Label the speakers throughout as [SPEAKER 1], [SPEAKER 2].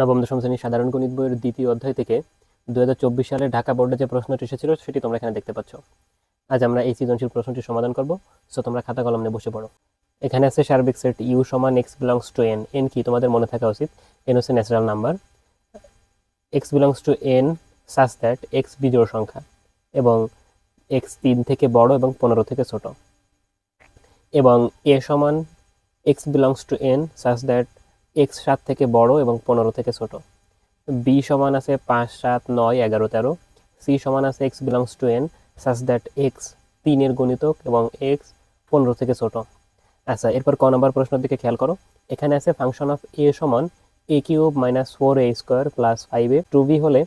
[SPEAKER 1] নবম দশম শ্রেণীর সাধারণ গণিত বইয়ের দ্বিতীয় অধ্যায় থেকে দু সালে ঢাকা বোর্ডে যে প্রশ্নটি এসেছিল সেটি তোমরা এখানে দেখতে পাচ্ছ আজ আমরা এই সৃজনশীল প্রশ্নটি সমাধান করব সো তোমরা খাতা কলম নিয়ে বসে পড়ো এখানে আছে সার্বিক সেট ইউ সমান X belongs to N N কি তোমাদের মনে থাকা উচিত এন হচ্ছে natural number X belongs to N such that X বিজোড় সংখ্যা এবং এক্স তিন থেকে বড় এবং পনেরো থেকে ছোট এবং এ সমান X belongs to N such that X সাত থেকে বড় এবং পনেরো থেকে ছোট বি সমান আছে পাঁচ সাত নয় এগারো তেরো সি সমান আছে X belongs to N such that X তিনের গণিতক এবং এক্স পনেরো থেকে ছোট আচ্ছা এরপর ক নম্বর প্রশ্নের দিকে খেয়াল করো এখানে আছে ফাংশন অফ এ সমান A cube minus four A square plus five A two B হলে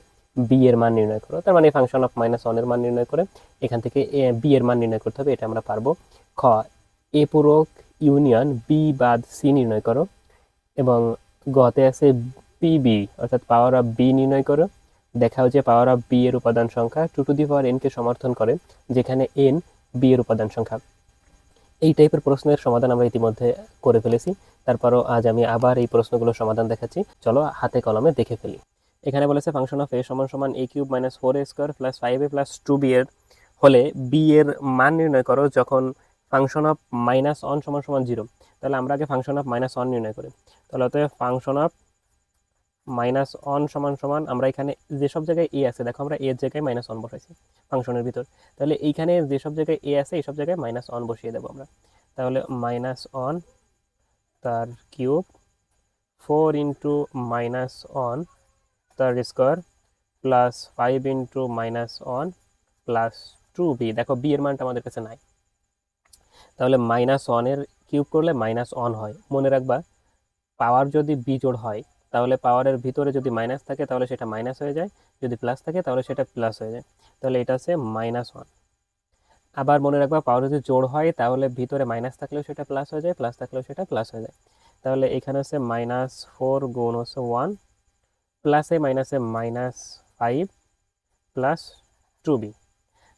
[SPEAKER 1] বি এর মান নির্ণয় করো তার মানে ফাংশন অফ মাইনাস ওয়ানের মান নির্ণয় করে এখান থেকে বি এর মান নির্ণয় করতে হবে এটা আমরা পারবো খ এ পূরক ইউনিয়ন বি বাদ সি নির্ণয় করো এবং গতে আছে পিবি অর্থাৎ পাওয়ার অফ বি নির্ণয় করো দেখা হচ্ছে পাওয়ার অফ বি এর উপাদান সংখ্যা টু টু দি পাওয়ার এনকে সমর্থন করে যেখানে এন বি এর উপাদান সংখ্যা এই টাইপের প্রশ্নের সমাধান আমরা ইতিমধ্যে করে ফেলেছি তারপরও আজ আমি আবার এই প্রশ্নগুলোর সমাধান দেখাচ্ছি চলো হাতে কলমে দেখে ফেলি এখানে বলেছে ফাংশন অফ এ সমান সমান A cube minus four A square plus five A plus two B এর হলে বি এর মান নির্ণয় করো যখন ফাংশন অফ মাইনাস অন সমান সমান জিরো তাহলে আমরা আগে ফাংশন অফ মাইনাস ওয়ান নির্ণয় করি তাহলে অতএব ফাংশন অফ মাইনাস ওয়ান সমান সমান আমরা এখানে যেসব জায়গায় এ আছে দেখো আমরা এর জায়গায় মাইনাস ওয়ান বসাইছি ফাংশনের ভিতর তাহলে এইখানে যেসব জায়গায় এ আছে এইসব জায়গায় মাইনাস ওয়ান বসিয়ে দেবো আমরা তাহলে মাইনাস ওয়ান তার cube four into minus one তার square plus five into minus one plus two B দেখো বি এর মানটা আমাদের কাছে নাই তাহলে মাইনাস ওয়ানের কিউব করলে মাইনাস অন হয় মনে রাখবা পাওয়ার যদি বিজোড় হয় তাহলে পাওয়ারের ভিতরে যদি মাইনাস থাকে তাহলে সেটা মাইনাস হয়ে যায় যদি প্লাস থাকে তাহলে সেটা প্লাস হয়ে যায় তাহলে এটা আছে মাইনাস ওয়ান আবার মনে রাখবা পাওয়ার যদি জোড় হয় তাহলে ভিতরে মাইনাস থাকলেও সেটা প্লাস হয়ে যায় প্লাস থাকলেও সেটা প্লাস হয়ে যায় তাহলে এখানে আছে মাইনাস ফোর গুণ হচ্ছে ওয়ান প্লাসে মাইনাসে minus five plus two B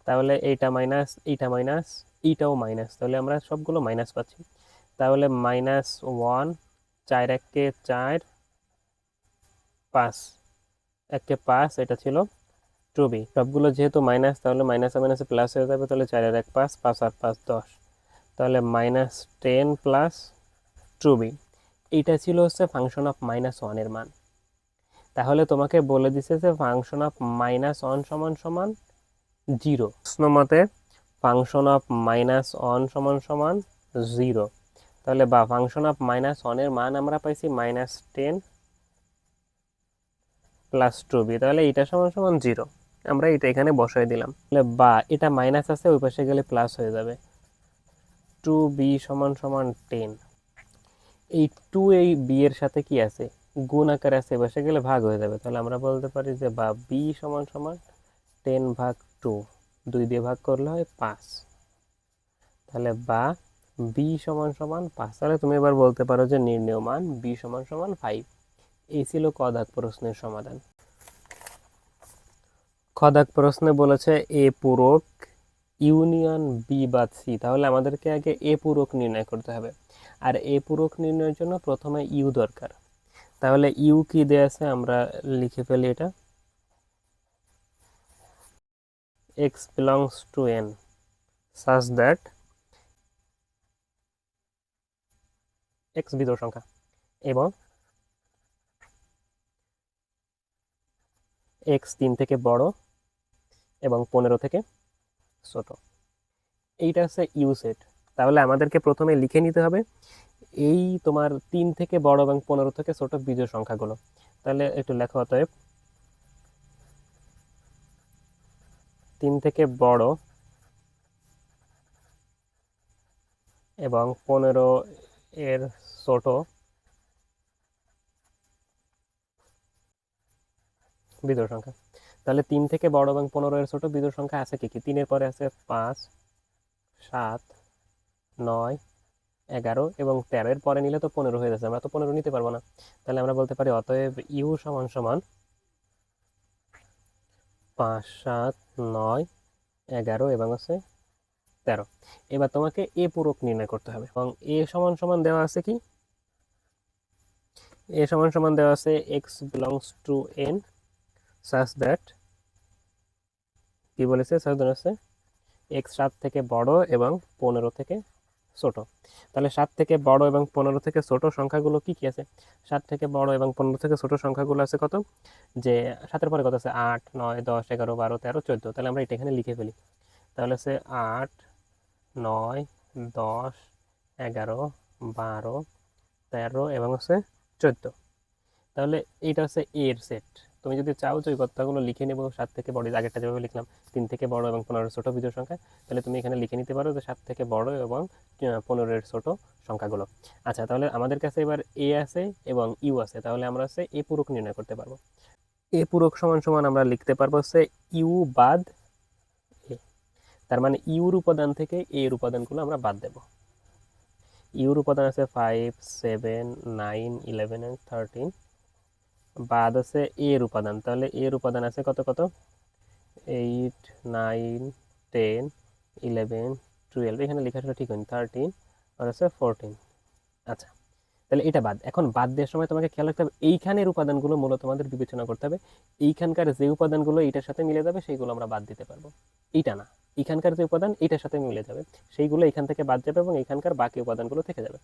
[SPEAKER 1] তাহলে এইটা মাইনাস এইটা মাইনাস এইটাও মাইনাস তাহলে আমরা সবগুলো মাইনাস পাচ্ছি তাহলে মাইনাস ওয়ান চার এককে চার পাঁচ এককে পাঁচ এটা ছিল টু বি সবগুলো যেহেতু মাইনাস তাহলে মাইনাসে মাইনাসে প্লাস হয়ে যাবে তাহলে চার এক পাঁচ পাঁচ আর পাঁচ দশ তাহলে minus ten plus two B এইটা ছিল হচ্ছে ফাংশন অফ মাইনাস ওয়ানের মান তাহলে তোমাকে বলে দিছে যে ফাংশন অফ মাইনাস ওয়ান সমান সমান জিরো প্রশ্ন মতে ফাংশন অফ মাইনাস ওয়ান সমান সমান জিরো তাহলে বা ফাংশন অফ মাইনাস ওয়ানের মান আমরা পাইছি minus ten plus two B তাহলে এটা সমান সমান জিরো আমরা এটা এখানে বসাই দিলাম তাহলে বা এটা মাইনাস আছে ওই পাশে গেলে প্লাস হয়ে যাবে টু বি সমান সমান টেন এই টু এই বি এর সাথে কি আছে গুণ আকারে আছে বসে গেলে ভাগ হয়ে যাবে তাহলে আমরা বলতে পারি যে বা বি সমান সমান টেন ভাগ টু দুই দিয়ে ভাগ করলে হয় পাঁচ তাহলে বা বি সমান সমান পাঁচ তাহলে তুমি এবার বলতে পারো যে নির্ণয় মান বি সমান সমান ফাইভ এই ছিল কদাক প্রশ্নের সমাধান খদাক প্রশ্নে বলেছে এ পূরক ইউনিয়ন বি বা সি তাহলে আমাদেরকে আগে এ পূরক নির্ণয় করতে হবে আর এ পূরক নির্ণয়ের জন্য প্রথমে ইউ দরকার তাহলে ইউ কি দেয়া আছে আমরা লিখে ফেলি এটা X belongs to N such that X বিজোড় সংখ্যা এবং এক্স তিন থেকে বড় এবং পনেরো থেকে ছোট এইটা হচ্ছে ইউ সেট তাহলে আমাদেরকে প্রথমে লিখে নিতে হবে এই তোমার তিন থেকে বড় এবং পনেরো থেকে ছোট বিজোড় সংখ্যাগুলো তাহলে একটু লেখো অতএব তিন থেকে বড় এবং পনেরো এর ছোট বিজোড় সংখ্যা তাহলে তিন থেকে বড় এবং পনেরো এর ছোট বিজোড় সংখ্যা আছে কি কি তিনের পরে আছে পাঁচ সাত নয় এগারো এবং তেরো এর পরে নিলে তো পনেরো হয়ে যাচ্ছে আমরা তো পনেরো নিতে পারবো না তাহলে আমরা বলতে পারি অতএব ইউ সমান সমান পাঁচ সাত নয় এগারো এবং আছে তেরো এবার তোমাকে এ পূরক নির্ণয় করতে হবে এবং এ সমান সমান দেওয়া আছে কি এ সমান সমান দেওয়া আছে X belongs to N such that কি বলেছে সাচ দ্যাট আছে এক্স সাত থেকে বড় এবং পনেরো থেকে ছোট তাহলে সাত থেকে বড় এবং পনেরো থেকে ছোট সংখ্যাগুলো কি কি আছে সাত থেকে বড় এবং পনেরো থেকে ছোট সংখ্যাগুলো আছে কত যে সাতের পরে কত আছে আট নয় দশ এগারো বারো তেরো চোদ্দ তাহলে আমরা এটা এখানে লিখে ফেলি তাহলে আছে আট নয় দশ এগারো বারো তেরো এবং হচ্ছে চোদ্দো তাহলে এইটা হচ্ছে এ এর সেট তুমি যদি চাও যে ওই কথাগুলো লিখে নেবো সাত থেকে বড় আগেরটা যেভাবে লিখলাম তিন থেকে বড় এবং পনেরো ছোটো বিজয় সংখ্যা তাহলে তুমি এখানে লিখে নিতে পারো যে সাত থেকে বড় এবং পনেরোর ছোটো সংখ্যাগুলো আচ্ছা তাহলে আমাদের কাছে এবার এ আছে এবং ইউ আছে তাহলে আমরা হচ্ছে এ পুরক নির্ণয় করতে পারবো এ পুরক সমান সমান আমরা লিখতে পারবো হচ্ছে ইউ বাদ এ তার মানে ইউর উপাদান থেকে এর উপাদানগুলো আমরা বাদ দেবো ইউর উপাদান আছে five seven nine eleven and thirteen বাদ আছে এর উপাদান তাহলে এর উপাদান আছে কত কত eight nine ten eleven twelve এখানে লেখাটা ঠিক হয়নি থার্টিন আর আছে ফোরটিন আচ্ছা তাহলে এটা বাদ এখন বাদ দেওয়ার সময় তোমাকে খেয়াল রাখতে হবে এইখানের উপাদানগুলো মূলত আমাদের বিবেচনা করতে হবে এইখানকার যে উপাদানগুলো এইটার সাথে মিলে যাবে সেইগুলো আমরা বাদ দিতে পারবো এইটা না এখানকার যে উপাদান এটার সাথে মিলে যাবে সেইগুলো এখান থেকে বাদ যাবে এবং এখানকার বাকি উপাদানগুলো থেকে যাবে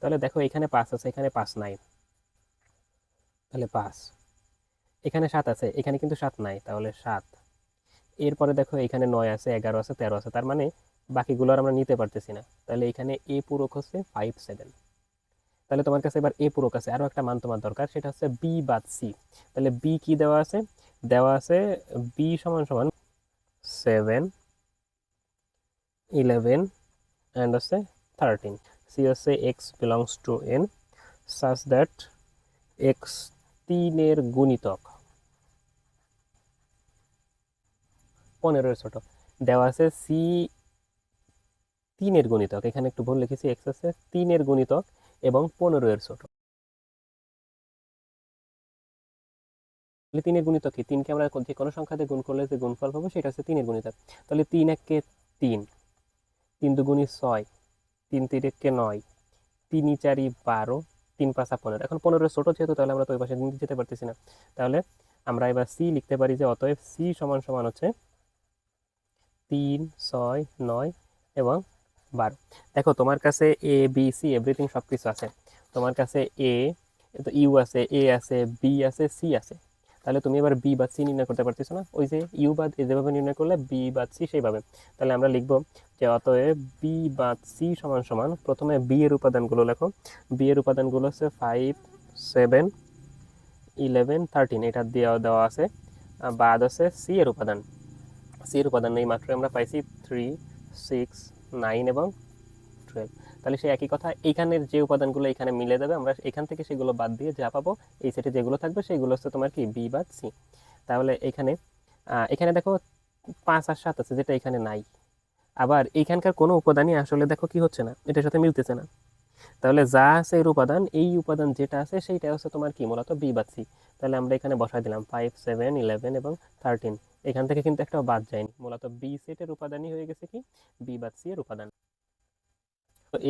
[SPEAKER 1] তাহলে দেখো এখানে পাঁচ আছে এখানে পাঁচ নাই তাহলে পাঁচ এখানে সাত আছে এখানে কিন্তু সাত নাই তাহলে সাত এরপরে দেখো এখানে নয় আছে এগারো আছে তেরো আছে তার মানে বাকিগুলো আর আমরা নিতে পারতেছি না তাহলে এখানে এ পুরক হচ্ছে ফাইভ সেভেন তাহলে তোমার কাছে এবার এ পুরক আছে আরও একটা মান তোমার দরকার সেটা হচ্ছে বি বাদ সি তাহলে বি কি দেওয়া আছে দেওয়া আছে বি সমান সমান সেভেন ইলেভেন অ্যান্ড আছে থার্টিন সি আছে X belongs to N such that X তিনের গুণিতক পনেরোর ছোট দেওয়া আছে সি তিনের গুণিতক এখানে একটু ভুল লিখেছি এক্স আছে তিনের গুণিতক এবং poner এর ছোট তাহলে তিনের গুণিতক কি তিনকে আমরা কোন কোনো সংখ্যাতে গুণ করলে যে গুণফল পাবো সেটা হচ্ছে তিনের গুণিতক তাহলে তিন এক কে তিন তিন দুগুণী ছয় তিন তিরেককে নয় তিন চারি বারো তিন পাঁচা পনেরো এখন পনেরো ছোটো যেহেতু তাহলে আমরা তো ওই পাশে নিতে যেতে পারতেছি না তাহলে আমরা এবার সি লিখতে পারি যে অতএব সি সমান সমান হচ্ছে তিন ছয় নয় এবং বারো দেখো তোমার কাছে এ বি সি এভরিথিং সব কিছু আছে তোমার কাছে এ ইউ আছে এ আছে বি আছে সি আছে তাহলে তুমি এবার বি বা সি নির্ণয় করতে পারতেছো না ওই যে ইউ বাদ যেভাবে নির্ণয় করলে বি বাদ সি সেইভাবে তাহলে আমরা লিখব যে অতএব বি বাদ সি সমান সমান প্রথমে বি এর উপাদানগুলো লেখো বি এর উপাদানগুলো হচ্ছে ফাইভ সেভেন ইলেভেন থার্টিন এটা দেওয়া দেওয়া আছে বাদ আছে সি এর উপাদান সি এর উপাদান এই মাত্র আমরা পাইছি থ্রি সিক্স নাইন এবং টুয়েলভ তাহলে সেই একই কথা এইখানের যে উপাদানগুলো এখানে মিলে যাবে আমরা এখান থেকে সেগুলো বাদ দিয়ে যা পাবো এই সেটে যেগুলো থাকবে সেগুলো হচ্ছে তোমার কি বি বা সি তাহলে এখানে এখানে দেখো পাঁচ আর সাত আছে যেটা এখানে নাই আবার এইখানকার কোনো উপাদানই আসলে দেখো কি হচ্ছে না এটার সাথে মিলতেছে না তাহলে যা আছে এর উপাদান এই উপাদান যেটা আছে সেইটা হচ্ছে তোমার কি মূলত বি বা সি তাহলে আমরা এখানে বসাই দিলাম ফাইভ সেভেন ইলেভেন এবং থার্টিন এখান থেকে কিন্তু একটা বাদ যায়নি মূলত বি সেটের উপাদানই হয়ে গেছে কি বি বা সি এর উপাদান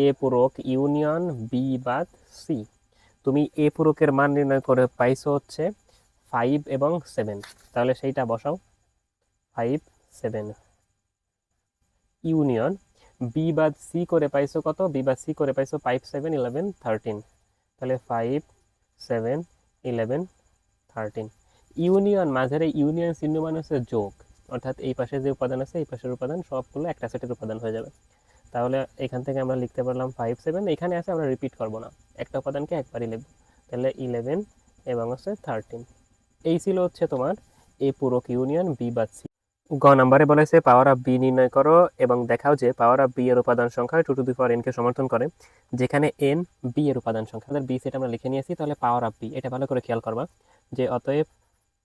[SPEAKER 1] এ পূরক ইউনিয়ন বি বাদ সি তুমি এ পূরকের মান নির্ণয় করে পাইছো হচ্ছে ফাইভ এবং সেভেন তাহলে সেইটা বসাও ফাইভ সেভেন ইউনিয়ন বি বাদ সি করে পাইছো কত বি বাদ সি করে পাইছো ফাইভ সেভেন ইলেভেন থার্টিন তাহলে five seven eleven thirteen union মাঝের ইউনিয়ন চিহ্ন মানে হচ্ছে যোগ অর্থাৎ এই পাশে যে উপাদান আছে এই পাশের উপাদান সবগুলো একটা সেটের উপাদান হয়ে যাবে তাহলে এখান থেকে আমরা লিখতে পারলাম ফাইভ সেভেন এখানে আছে আমরা রিপিট করবো না একটা উপাদানকে একবারই লিখব তাহলে ইলেভেন এবং হচ্ছে থার্টিন এই ছিল হচ্ছে তোমার এ পুরো ইউনিয়ন বি বা সি গ নাম্বারে বলেছে পাওয়ার অফ বি নির্ণয় করো এবং দেখাও যে পাওয়ার অফ বি এর উপাদান সংখ্যা টু টু দি এনকে সমর্থন করে যেখানে এন বি এর উপাদান সংখ্যা তাহলে বি সেটা আমরা লিখে নিয়েছি তাহলে পাওয়ার অফ বি এটা ভালো করে খেয়াল করবা যে অতএব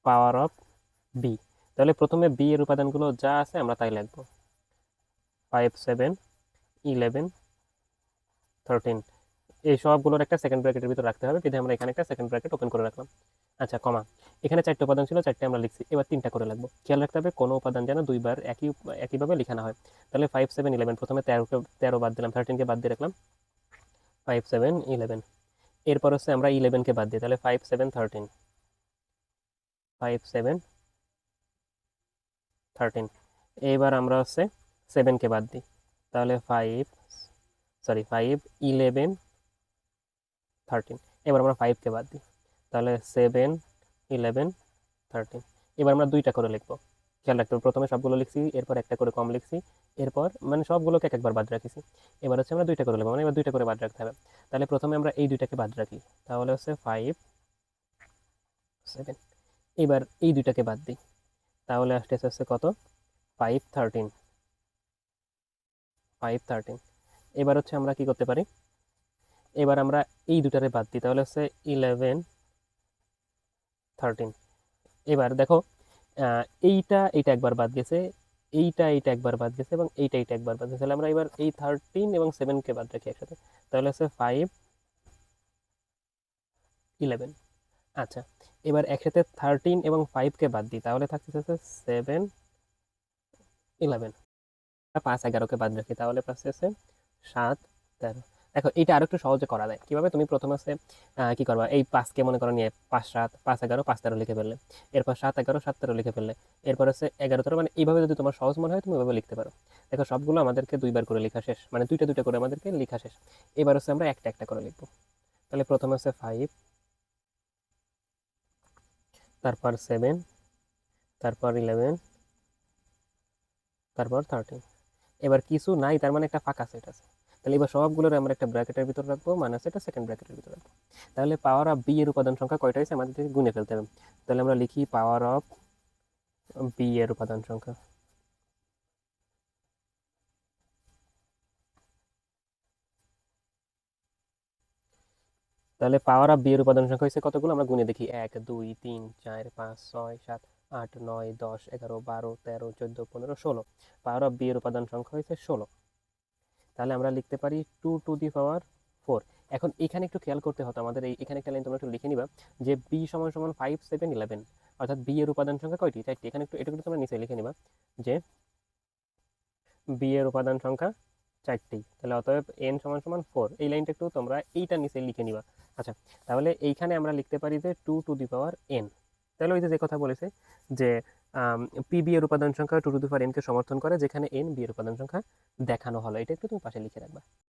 [SPEAKER 1] পাওয়ার অফ বি তাহলে প্রথমে বি এর উপাদানগুলো যা আছে আমরা তাই লিখব ফাইভ সেভেন ইলেভেন থার্টিন এই সবগুলোর একটা সেকেন্ড ব্র্যাকেটের ভিতর রাখতে হবে বিধায় আমরা এখানে একটা সেকেন্ড ব্র্যাকেট ওপেন করে রাখলাম আচ্ছা কমা এখানে চারটে উপাদান ছিল চারটে আমরা লিখছি এবার তিনটা করে লাগবো খেয়াল রাখতে হবে কোনো উপাদান যেন দুইবার একই একইভাবে লেখানো হয় তাহলে ফাইভ সেভেন ইলেভেন প্রথমে তেরোকে তেরো বাদ দিলাম থার্টিনকে বাদ দিয়ে রাখলাম ফাইভ সেভেন ইলেভেন এরপর হচ্ছে আমরা ইলেভেনকে বাদ দিই তাহলে five seven thirteen five seven thirteen এইবার আমরা হচ্ছে সেভেনকে বাদ দিই তাহলে five sorry five eleven thirteen এবার আমরা ফাইভকে বাদ দিই তাহলে সেভেন ইলেভেন থার্টিন এবার আমরা দুইটা করে লিখবো খেয়াল রাখতে প্রথমে সবগুলো লিখছি এরপর একটা করে কম লিখছি এরপর মানে সবগুলোকে এক একবার বাদ রাখিছি এবার হচ্ছে আমরা দুইটা করে লিখবো মানে এবার দুইটা করে বাদ রাখতে হবে তাহলে প্রথমে আমরা এই দুইটাকে বাদ রাখি তাহলে হচ্ছে ফাইভ সেভেন এবার এই দুইটাকে বাদ দিই তাহলে আসতে আসতে কত ফাইভ থার্টিন ফাইভ থার্টিন এবার হচ্ছে আমরা কি করতে পারি এবার আমরা এই দুটারে বাদ দিই তাহলে হচ্ছে ইলেভেন থার্টিন এবার দেখো এইটা এইটা একবার বাদ গেছে এইটা এইটা একবার বাদ গেছে এবং এইটা এইটা একবার বাদ গেছে তাহলে আমরা এবার এই থার্টিন এবং সেভেনকে বাদ রাখি একসাথে তাহলে হচ্ছে ফাইভ ইলেভেন আচ্ছা এবার একসাথে থার্টিন এবং ফাইভকে বাদ দিই তাহলে থাকতেছে সেভেন ইলেভেন একটা পাঁচ এগারোকে বাদ রাখি তাহলে পাশে আছে সাত তেরো দেখো এটা আরো একটু সহজে করা যায় কীভাবে তুমি প্রথম আছে কী করবা এই পাঁচকে মনে করো নিয়ে পাঁচ সাত পাঁচ এগারো পাঁচ তেরো লিখে ফেললে এরপর সাত এগারো সাত তেরো লিখে ফেললে এরপর হচ্ছে এগারো তেরো মানে এইভাবে যদি তোমার সহজ মনে হয় তুমি ওইভাবে লিখতে পারো দেখো সবগুলো আমাদেরকে দুইবার করে লেখা শেষ মানে দুইটা দুইটা করে আমাদেরকে লেখা শেষ এবার হচ্ছে আমরা একটা একটা করে লিখবো তাহলে প্রথম হচ্ছে ফাইভ তারপর সেভেন তারপর ইলেভেন তারপর থার্টিন এবার কিছু নাই তার মানে একটা ফাঁকা সেট আছে তাহলে এবার সবগুলোর আমরা একটা ব্র্যাকেটের ভিতরে রাখবো মাইনাস এটা সেকেন্ড ব্র্যাকেটের ভিতরে রাখবো তাহলে পাওয়ার অফ বি এর উপাদান সংখ্যা কয়টা আছে আমাদের থেকে গুণে ফেলতে হবে তাহলে আমরা লিখি পাওয়ার অফ বি এর উপাদান সংখ্যা তাহলে পাওয়ার অফ বি এর উপাদান সংখ্যা হয়েছে কতগুলো আমরা গুণে দেখি এক দুই তিন চার পাঁচ ছয় সাত আট নয় দশ এগারো বারো তেরো চোদ্দ পনেরো ষোলো পাওয়ার অফ বি এর উপাদান সংখ্যা হয়েছে ষোলো তাহলে আমরা লিখতে পারি two to the power four এখন এখানে একটু খেয়াল করতে হতো আমাদের এই এখানে একটা লাইন তোমরা একটু লিখে নিবা যে বি সমান সমান ফাইভ সেভেন ইলেভেন অর্থাৎ বি এর উপাদান সংখ্যা কয়টি চারটি এখানে একটু এটা একটু তোমরা নিচে লিখে নিবা যে বি এর উপাদান সংখ্যা চারটি তাহলে অতএব এন সমান সমান ফোর এই লাইনটা একটু তোমরা এইটা নিচে লিখে নিবা আচ্ছা তাহলে এইখানে আমরা লিখতে পারি যে two to the power N তাহলে ওই যে কথা বলেছে যে পিবি এর উপাদান সংখ্যা টু টু দি পাওয়ার কে সমর্থন করে যেখানে এন বি এর উপাদান সংখ্যা দেখানো হলো এটা একটু তুমি পাশে লিখে রাখবা